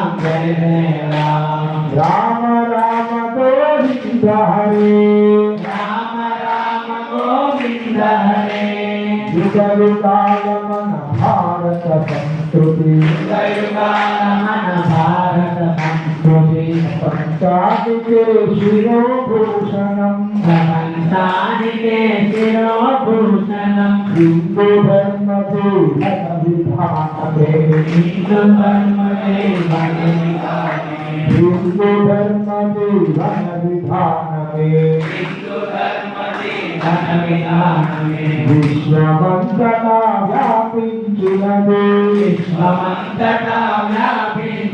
జయ రామ్ జయ జయ రామ్ రామ రామ గోవింద హరే రామ రామ గోవింద హరే యుగలు కాలమన భారత సంస్కృతి యుగాల మన భారత సంస్కృతి విశ్వమంతటా వ్యాపించినది విశ్వమంతటా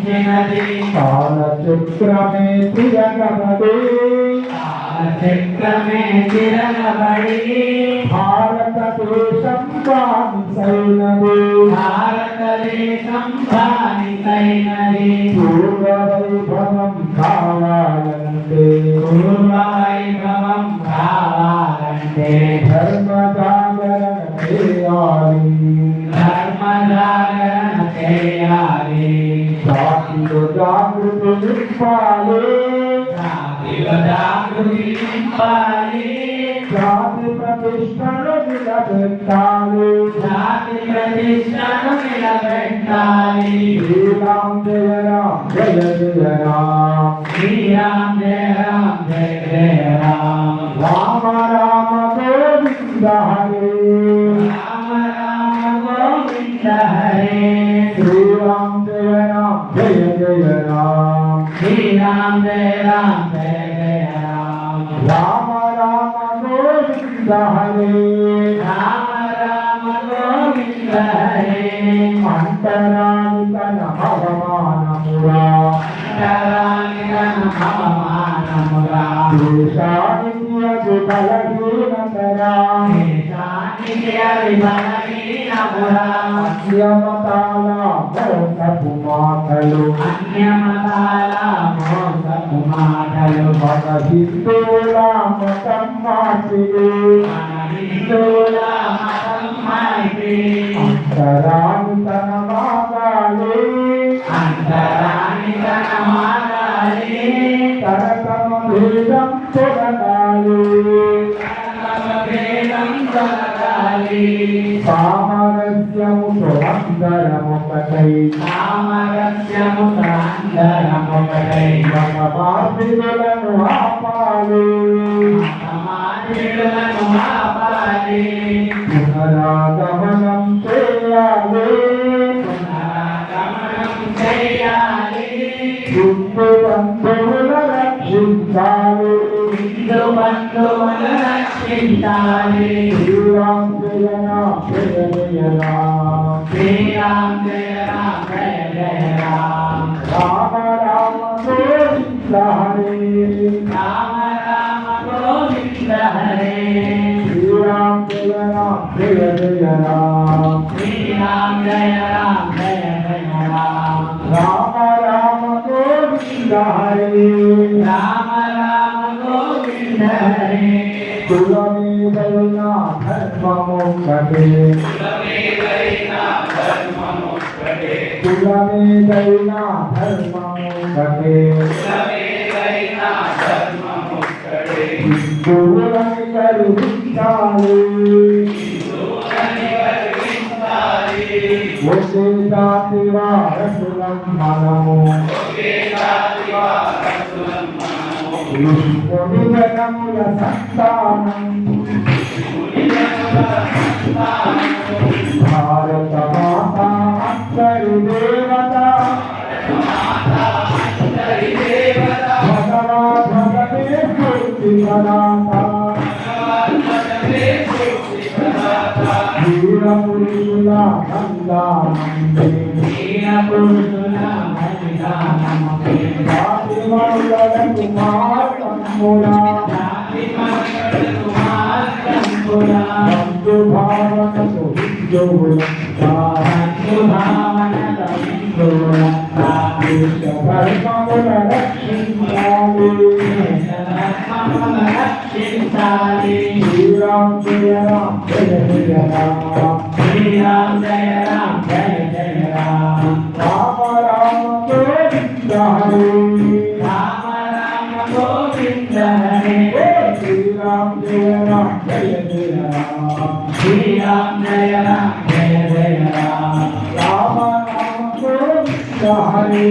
వ్యాపించినది కాలచక్రమే తిరగబడి. కాలచక్రమే తిరగబడి. భారతదేశం బానిసైనది. భారతదేశం బానిసైనది. పూర్వవైభవం కావాలంటే. పూర్వవైభవం నింపాలి జాతి ప్రతిష్టను నిలబెట్టాలి జాతి ప్రతిష్టను నిలబెట్టాలి శ్రీరామ్ జయ రామ్ జయ జయ రామ్ శ్రీరామ్ జయ రామ్. జయ జయ రామ రామ గోవింద శ్రీరామ్ జయ రామ్ జయ జయ రామ్ రామ రామ గోవింద హరే రామ రామ గోవింద హరే అంతరాని తన భగవానమురా అంతరానిగన అవమానమురా దేశానికి అది బలహీనతరా దేశానికి అది బలహీనమురా అన్యమతాల మోసపు మాటలు అన్యమతాల మోసపు మాటలు మన హిందువుల మతం మన హిందువుల మతం మైత్రి అంతరాని తన మాగాలి అంతరాని తన మాగాలి తరతమ భేదం తొలగాలి సామరస్యము అందరమొకటై మన మార్పిడులను ఆపాలి సమాజులను ఆపాలి. హిందూ బంధువులు రక్షించాలి శ్రీరామ్ జయ రామ్ జయ జయ రామ్ శ్రీరామ్ జయ రామ్ జయ జయ రామ్ రామ రామ గోవింద హరే రామ రామ గోవింద హరే శ్రీరామ్ జయ రామ్ జయ జయ రామ్ శ్రీరామ్ జయ రామ్ జయ జయ రామ్ రామ రామ గోవింద హరే కులమేదైనా ధర్మమొక్కటే కులమేదైనా ధర్మమొక్కటే హిందువులని కరుణించాలి ఒకే జాతి వారసులం మనము కొన్ని జనముల సంతానం భారత మాత అక్షరి దేవత భగవా భగవే స్ఫూర్తి ప్రదాత నందానందే రాజమౌళలకు మార్గములా బంధు భావనకు హిందువులంతా దేశ ధర్మముల రక్షించాలి శ్రీరామ్ జయ రామ్ జయ జయ రామ్ శ్రీరామ్ జయ రామ్ జయ జయ రామ్ రామ రామ గోవింద హరే రామ శ్రీరామ్ జయ రామ్ జయ జయ రామ్ రామ రామ గోవింద హరే.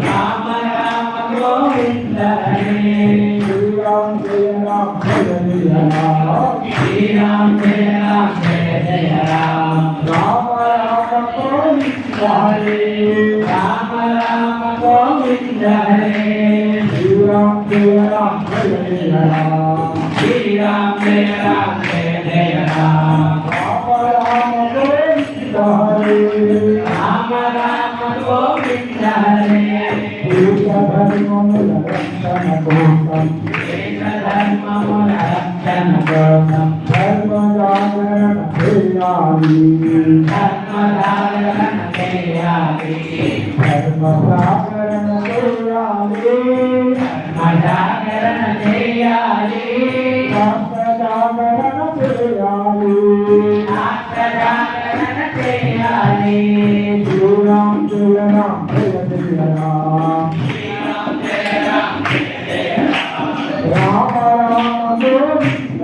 రామ రామ గోవింద హరే శ్రీరామ్ జయ రామ్ జయ జయ రామ్ శ్రీరామ్ జయ రామ్ జయ జయ రామ్ రామ రామ గోవింద హరే. రామ రామ గోవింద హరే శ్రీరామ్ జయ రామ్ జయ జయ రామ్ ధర్మముల రక్షణ కోసం దేశ ధర్మముల రక్షణ కోసం ధర్మ జాగరణ చేయాలి. ధర్మధారణ చేయాలి. ధర్మ జాగరణ చేయాలి ధర్మధారణ చేయాలి రాష్ట్ర జాగరణ చేయాలి రాష్ట్రధారణ చేయాలి శ్రీరామ్ జయ రామ్ జయ జయ రామ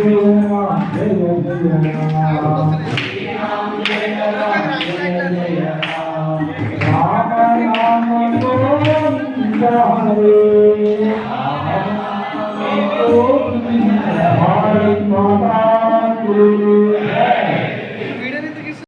శ్రీరామ్